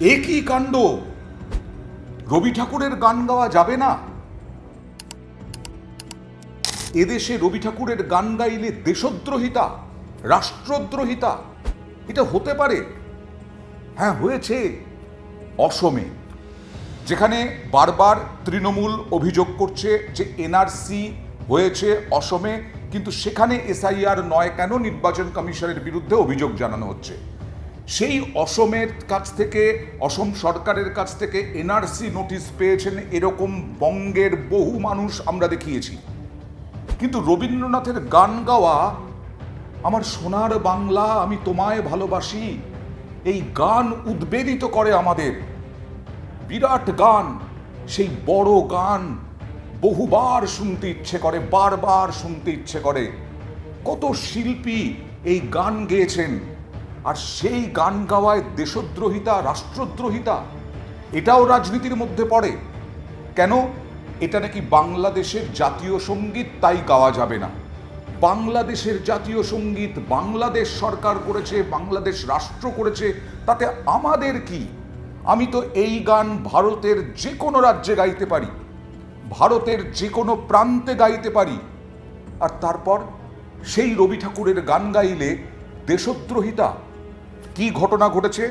এ কি কাণ্ড। রবি ঠাকুরের গান গাওয়া যাবে না? এদেশে রবি ঠাকুরের গান গাইলে দেশদ্রোহিতা, রাষ্ট্রদ্রোহিতা, এটা হতে পারে? হ্যাঁ হয়েছে। অসমে, যেখানে বারবার তৃণমূল অভিযোগ করছে যে এনআরসি হয়েছে অসমে, কিন্তু সেখানে এসআইআর নয় কেন নির্বাচন কমিশনের বিরুদ্ধে অভিযোগ জানানো হচ্ছে? সেই অসমের কাছ থেকে, অসম সরকারের কাছ থেকে এনআরসি নোটিশ পেয়েছেন এরকম বঙ্গের বহু মানুষ আমরা দেখিয়েছি। কিন্তু রবীন্দ্রনাথের গান গাওয়া, আমার সোনার বাংলা আমি তোমায় ভালোবাসি, এই গান উদ্বেদিত করে আমাদের। বিরাট গান, সেই বড় গান বহুবার শুনতে ইচ্ছে করে, বারবার শুনতে ইচ্ছে করে। কত শিল্পী এই গান গেয়েছেন। আর সেই গান গাওয়ায় দেশদ্রোহিতা, রাষ্ট্রদ্রোহিতা, এটাও রাজনীতির মধ্যে পড়ে। কেন? এটা নাকি বাংলাদেশের জাতীয় সংগীত, তাই গাওয়া যাবে না। বাংলাদেশের জাতীয় সংগীত বাংলাদেশ সরকার করেছে, বাংলাদেশ রাষ্ট্র করেছে, তাতে আমাদের কি? আমি তো এই গান ভারতের যে কোনো রাজ্যে গাইতে পারি, ভারতের যে কোনো প্রান্তে গাইতে পারি। আর তারপর সেই রবি ঠাকুরের গান গাইলে দেশদ্রোহিতা কি ঘটনা ঘটেছে?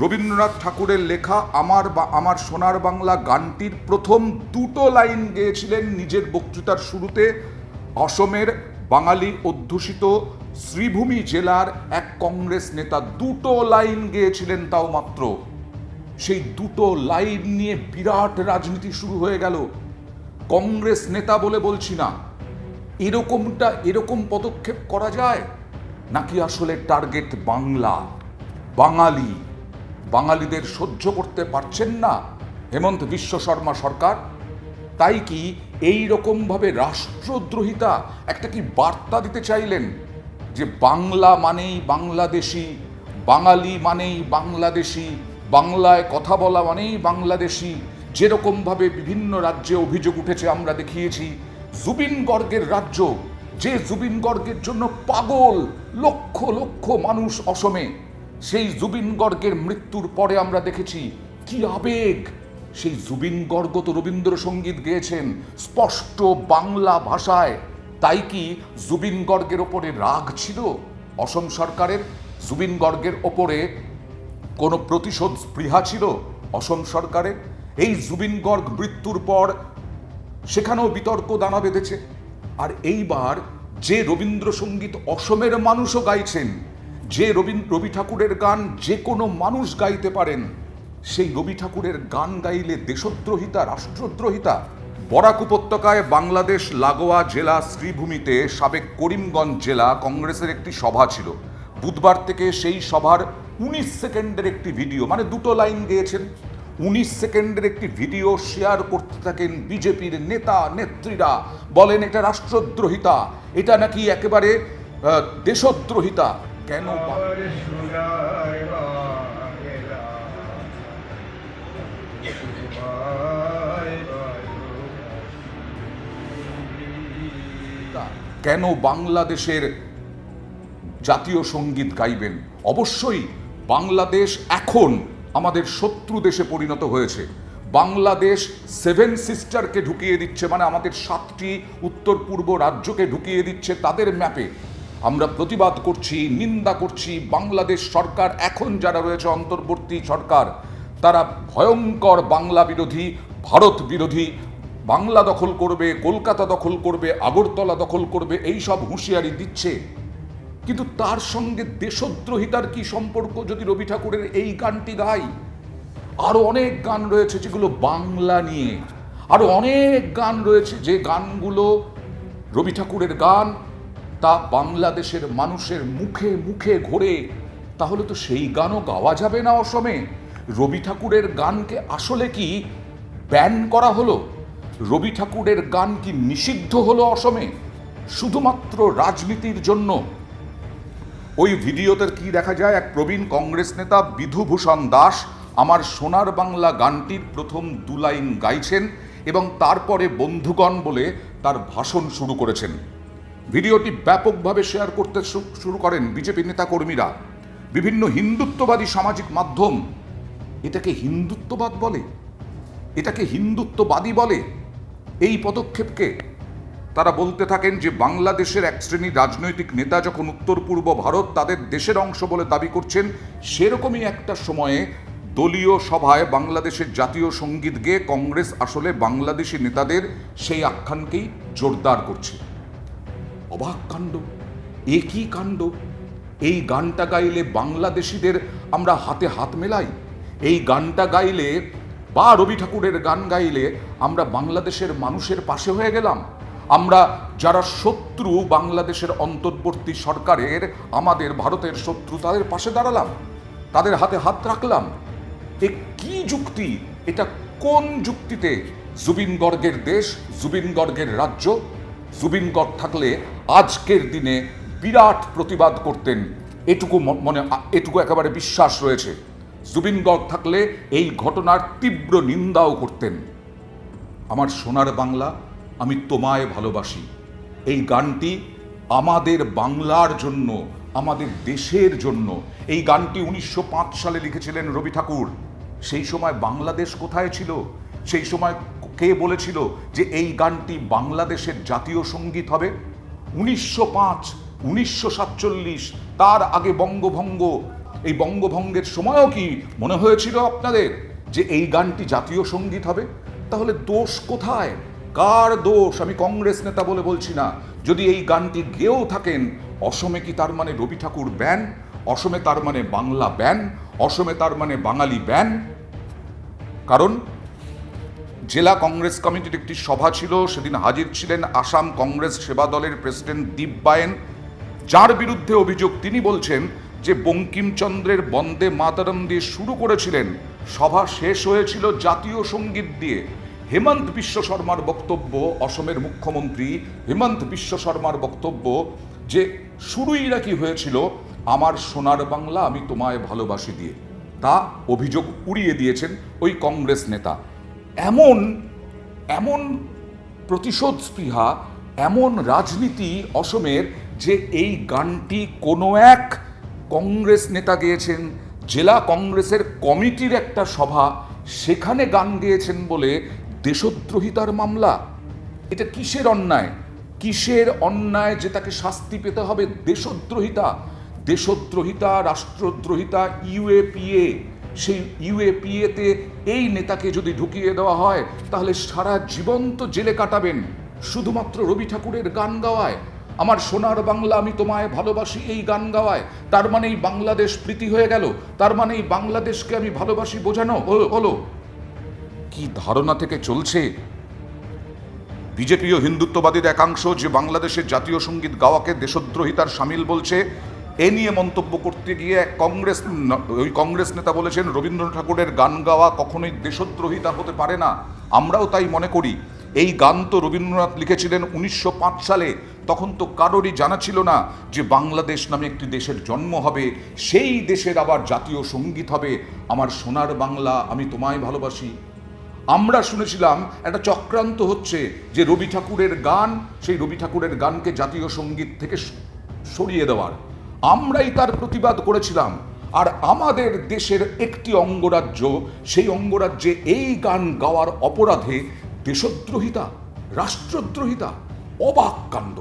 রবীন্দ্রনাথ ঠাকুরের লেখা আমার বা আমার সোনার বাংলা গানটির প্রথম দুটো লাইন গেয়েছিলেন নিজের বক্তৃতার শুরুতে অসমের বাঙালি অধ্যুষিত শ্রীভূমি জেলার এক কংগ্রেস নেতা দুটো লাইন গেয়েছিলেন তাও মাত্র। সেই দুটো লাইন নিয়ে বিরাট রাজনীতি শুরু হয়ে গেল। কংগ্রেস নেতা বলে বলছি না, এরকমটা এরকম পদক্ষেপ করা যায়? নাকি আসলে টার্গেট বাংলা? বাঙালি, বাঙালিদের সহ্য করতে পারছেন না হেমন্ত বিশ্ব শর্মা সরকার। তাই কি এই রকমভাবে রাষ্ট্রদ্রোহিতা একটা কি বার্তা দিতে চাইলেন যে বাংলা মানেই বাংলাদেশি, বাঙালি মানেই বাংলাদেশি, বাংলায় কথা বলা মানেই বাংলাদেশি, যেরকমভাবে বিভিন্ন রাজ্যে অভিযোগ উঠেছে আমরা দেখিয়েছি, জুবিন গর্গের রাজ্য, যে জুবিন গর্গের জন্য পাগল লক্ষ লক্ষ মানুষ অসমে। সেই জুবিন গর্গের মৃত্যুর পরে আমরা দেখেছি কি আবেগ। সেই জুবিন গর্গ তো রবীন্দ্রসঙ্গীত গেয়েছেন স্পষ্ট বাংলা ভাষায়। তাই কি জুবিন গর্গের ওপরে রাগ ছিল? অসম সরকারের জুবিন গর্গের ওপরে কোনো প্রতিশোধ স্পৃহা ছিল? অসম সরকারের এই জুবিন গর্গ মৃত্যুর পর সেখানেও বিতর্ক দানা বেঁধেছে। আর এইবার যে রবীন্দ্রসঙ্গীত অসমের মানুষও গাইছেন যে রবীন্দ্র রবি ঠাকুরের গান যে কোনো মানুষ গাইতে পারেন, সেই রবি ঠাকুরের গান গাইলে দেশদ্রোহিতা, রাষ্ট্রদ্রোহিতা, বরাক উপত্যকায় বাংলাদেশ লাগোয়া জেলা শ্রীভূমিতে সাবেক করিমগঞ্জ জেলা কংগ্রেসের একটি সভা ছিল। বুধবার থেকে সেই সভার উনিশ সেকেন্ডের একটি ভিডিও মানে দুটো লাইন গিয়েছেন উনিশ সেকেন্ডের একটি ভিডিও শেয়ার করতে থাকেন বিজেপির নেতা, নেত্রীরা, বলেন এটা রাষ্ট্রদ্রোহিতা, এটা নাকি একেবারে দেশদ্রোহিতা। কেন। কেন বাংলাদেশের জাতীয় সংগীত গাইবেন? অবশ্যই বাংলাদেশ এখন আমাদের শত্রু দেশে পরিণত হয়েছে। বাংলাদেশ সেভেন সিস্টারকে ঢুকিয়ে দিচ্ছে মানে আমাদের সাতটি উত্তর পূর্ব রাজ্যকে ঢুকিয়ে দিচ্ছে তাদের ম্যাপে। আমরা প্রতিবাদ করছি, নিন্দা করছি। বাংলাদেশ সরকার, এখন যারা রয়েছে অন্তর্বর্তী সরকার, তারা ভয়ঙ্কর বাংলা বিরোধী, ভারত বিরোধী, বাংলা দখল করবে, কলকাতা দখল করবে, আগরতলা দখল করবে, এই সব হুঁশিয়ারি দিচ্ছে। কিন্তু তার সঙ্গে দেশদ্রোহিতার কি সম্পর্ক যদি রবি ঠাকুরের এই গানটি গাই? আরও অনেক গান রয়েছে যেগুলো বাংলা নিয়ে। আরও অনেক গান রয়েছে যে গানগুলো রবি ঠাকুরের গান তা বাংলাদেশের মানুষের মুখে মুখে ঘোরে, তাহলে তো সেই গানও গাওয়া যাবে না অসমে। রবি ঠাকুরের গানকে আসলে কি ব্যান করা হলো? রবি ঠাকুরের গান কি নিষিদ্ধ হলো অসমে? শুধুমাত্র রাজনীতির জন্য? ওই ভিডিওতে কি দেখা যায়? এক প্রবীণ কংগ্রেস নেতা বিধুভূষণ দাস আমার সোনার বাংলা গানটির প্রথম দু লাইন গাইছেন এবং তারপরে বন্ধুগণ বলে তার ভাষণ শুরু করেছেন। ভিডিওটি ব্যাপকভাবে শেয়ার করতে শুরু করেন বিজেপি নেতা কর্মীরা বিভিন্ন হিন্দুত্ববাদী সামাজিক মাধ্যম। এটাকে হিন্দুত্ববাদ বলে? এটাকে হিন্দুত্ববাদী বলে? এই পদক্ষেপকে তারা বলতে থাকেন যে, বাংলাদেশের এক শ্রেণির রাজনৈতিক নেতা যখন উত্তর পূর্ব ভারত তাদের দেশের অংশ বলে দাবি করছেন, সেরকমই একটা সময়ে দলীয় সভায় বাংলাদেশের জাতীয় সংগীত গেয়ে কংগ্রেস আসলে বাংলাদেশি নেতাদের সেই আখ্যানকেই জোরদার করছে। অবাক কাণ্ড। এ কি কাণ্ড? এই গানটা গাইলে বাংলাদেশিদের আমরা হাতে হাত মেলাই। এই গানটা গাইলে বা রবি ঠাকুরের গান গাইলে আমরা বাংলাদেশের মানুষের পাশে হয়ে গেলাম। আমরা যারা শত্রু বাংলাদেশের অন্তর্বর্তী সরকারের, আমাদের ভারতের শত্রু তাদের পাশে দাঁড়ালাম। তাদের হাতে হাত রাখলাম। এ কি যুক্তি? এটা কোন যুক্তিতে? জুবিন গর্গের দেশ জুবিন গর্গের রাজ্য। জুবিন গর্গ থাকলে আজকের দিনে বিরাট প্রতিবাদ করতেন। এটুকু মনে এটুকু একেবারে বিশ্বাস রয়েছে। জুবিন গর্গ থাকলে এই ঘটনার তীব্র নিন্দাও করতেন। আমার সোনার বাংলা, আমি তোমায় ভালোবাসি। এই গানটি আমাদের বাংলার জন্য, আমাদের দেশের জন্য। এই গানটি উনিশশো পাঁচ সালে লিখেছিলেন রবি ঠাকুর। সেই সময় বাংলাদেশ কোথায় ছিল? সেই সময় কে বলেছিল যে এই গানটি বাংলাদেশের জাতীয় সংগীত হবে? উনিশশো পাঁচ, উনিশশো সাতচল্লিশ, তার আগে বঙ্গভঙ্গ। এই বঙ্গভঙ্গের সময়ও কি মনে হয়েছিল আপনাদের যে এই গানটি জাতীয় সংগীত হবে? তাহলে দোষ কোথায়? কার দোষ? আমি কংগ্রেস নেতা বলে বলছি না। যদি এই গানটি গেয়েও থাকেন, অসমে কি তার মানে রবি ঠাকুর ব্যান? অসমে তার মানে বাংলা ব্যান? অসমে তার মানে বাঙালি ব্যান? কারণ জেলা কংগ্রেস কমিটির একটি সভা ছিল, সেদিন হাজির ছিলেন আসাম কংগ্রেস সেবা দলের প্রেসিডেন্ট দীপবায়েন যার বিরুদ্ধে অভিযোগ তিনি বলছেন যে বঙ্কিমচন্দ্রের বন্দে মাতারম দিয়ে শুরু করেছিলেন। সভা শেষ হয়েছিল জাতীয় সংগীত দিয়ে। হেমন্ত বিশ্ব শর্মার বক্তব্য, অসমের মুখ্যমন্ত্রী হেমন্ত বিশ্ব শর্মার বক্তব্য যে, শুরুই নাকি হয়েছিল, আমার সোনার বাংলা আমি তোমায় ভালোবাসি দিয়ে। তা অভিযোগ উড়িয়ে দিয়েছেন ওই কংগ্রেস নেতা। এমন এমন প্রতিশোধ স্পৃহা, এমন রাজনীতি অসমের যে এই গানটি কোনো এক কংগ্রেস নেতা গেয়েছেন, জেলা কংগ্রেসের কমিটির একটা সভা, সেখানে গান গেয়েছেন বলে দেশদ্রোহিতার মামলা। এটা কিসের অন্যায়? কিসের অন্যায় যে তাকে শাস্তি পেতে হবে দেশদ্রোহিতা? দেশদ্রোহিতা, রাষ্ট্রদ্রোহিতা, ইউএপিএ সেই ইউএপিএতে এই নেতাকে যদি ঢুকিয়ে দেওয়া হয়, তাহলে সারা জীবন তো জেলে কাটাবেন। শুধুমাত্র রবি ঠাকুরের গান গাওয়ায়। আমার সোনার বাংলা আমি তোমায় ভালোবাসি এই গান গাওয়ায়। তার মানে এই বাংলাদেশ প্রীতি হয়ে গেল। তার মানে এই বাংলাদেশকে আমি ভালোবাসি বোঝানো হলো- কি ধারণা থেকে চলছে? বিজেপি ও হিন্দুত্ববাদীর একাংশ যে বাংলাদেশের জাতীয় সংগীত গাওয়াকে দেশদ্রোহিতার সামিল বলছে এ নিয়ে মন্তব্য করতে গিয়ে কংগ্রেস ওই কংগ্রেস নেতা বলেছেন রবীন্দ্র ঠাকুরের গান গাওয়া কখনোই দেশদ্রোহিতা হতে পারে না। আমরাও তাই মনে করি। এই গান তো রবীন্দ্রনাথ লিখেছিলেন উনিশশো পাঁচ সালে। তখন তো কারোরই জানা ছিল না যে বাংলাদেশ নামে একটি দেশের জন্ম হবে। সেই দেশের আবার জাতীয় সংগীত হবে। আমার সোনার বাংলা আমি তোমায় ভালোবাসি। আমরা শুনেছিলাম, একটা চক্রান্ত হচ্ছে যে রবি ঠাকুরের গান, সেই রবি ঠাকুরের গানকে জাতীয় সংগীত থেকে সরিয়ে দেওয়ার। আমরাই তার প্রতিবাদ করেছিলাম। আর আমাদের দেশের একটি অঙ্গরাজ্য, সেই অঙ্গরাজ্যে এই গান গাওয়ার অপরাধে দেশদ্রোহিতা, রাষ্ট্রদ্রোহিতা, অবাক কাণ্ড।